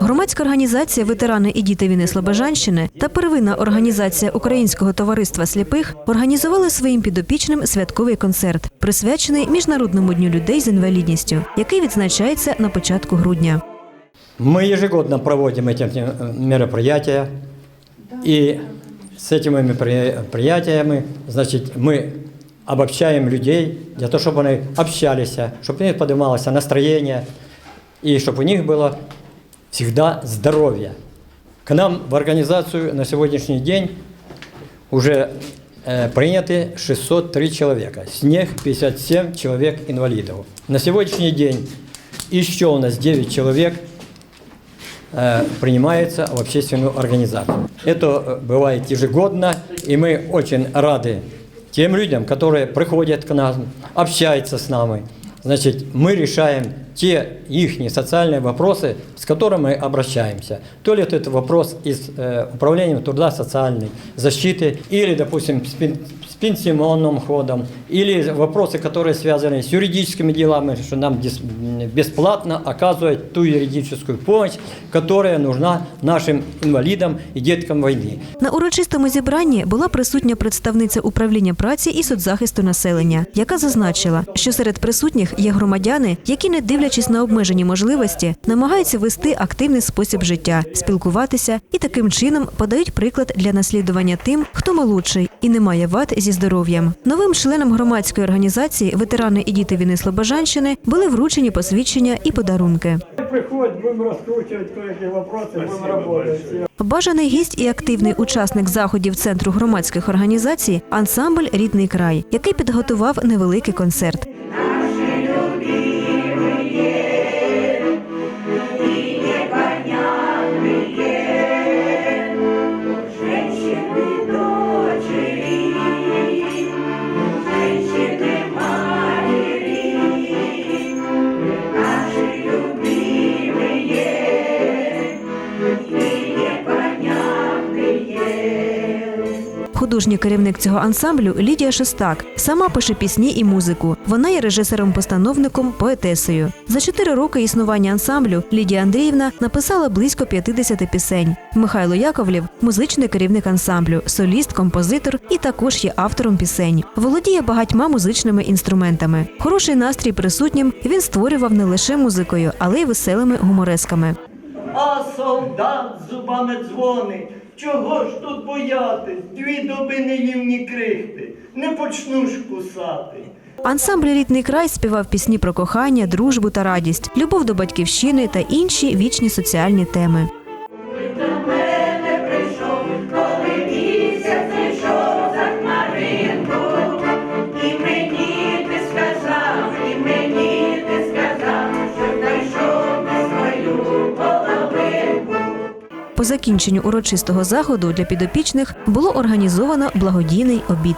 Громадська організація Ветерани і діти війни Слобожанщини та первинна організація Українського товариства сліпих організували своїм підопічним святковий концерт, присвячений Міжнародному дню людей з інвалідністю, який відзначається на початку грудня. Мы ежегодно проводим эти э, мероприятия, и с этими мероприятиями, значит, мы обобщаем людей для того, чтобы они общались, чтобы у них поднималось настроение, и чтобы у них было всегда здоровье. К нам в организацию на сегодняшний день уже э, приняты 603 человека, с них 57 человек инвалидов. На сегодняшний день еще у нас 9 человек э, принимается в общественную организацию. Это э, бывает ежегодно, и мы очень рады тем людям, которые приходят к нам, общаются с нами. Значит, мы решаем те их социальные вопросы, с которыми мы обращаемся. То ли это вопрос из э, управления труда социальной защиты, или, допустим, с, пен- с пенсионным ходом, или вопросы, которые связаны с юридическими делами, что нам дис- м, бесплатно оказывать ту юридическую помощь, которая нужна нашим инвалидам и деткам войны. На урочистому зібранні була присутня представниця управління праці і соцзахисту населення, яка зазначила, що серед присутніх є громадяни, які, не дивлячись на обмежені можливості, намагаються вести активний спосіб життя, спілкуватися і таким чином подають приклад для наслідування тим, хто молодший і не має вад зі здоров'ям. Новим членам громадської організації ветерани і діти війни Слобожанщини були вручені посвідчення і подарунки. Приходь, будем раскручивать кое-какие вопросы, будем работать. Бажаний гість і активний учасник заходів центру громадських організацій ансамбль Рідний край, який підготував невеликий концерт. Художній керівник цього ансамблю Лідія Шестак сама пише пісні і музику. Вона є режисером-постановником, поетесою. За чотири роки існування ансамблю Лідія Андріївна написала близько 50 пісень. Михайло Яковлів музичний керівник ансамблю, соліст, композитор і також є автором пісень. Володіє багатьма музичними інструментами. Хороший настрій присутнім він створював не лише музикою, але й веселими гуморесками. А солдат зубами дзвонить. Чого ж тут боятись? Дві доби не їв ні крихти, не почну ж кусати. Ансамбль Рідний край співав пісні про кохання, дружбу та радість, любов до батьківщини та інші вічні соціальні теми. По закінченню урочистого заходу для підопічних було організовано благодійний обід.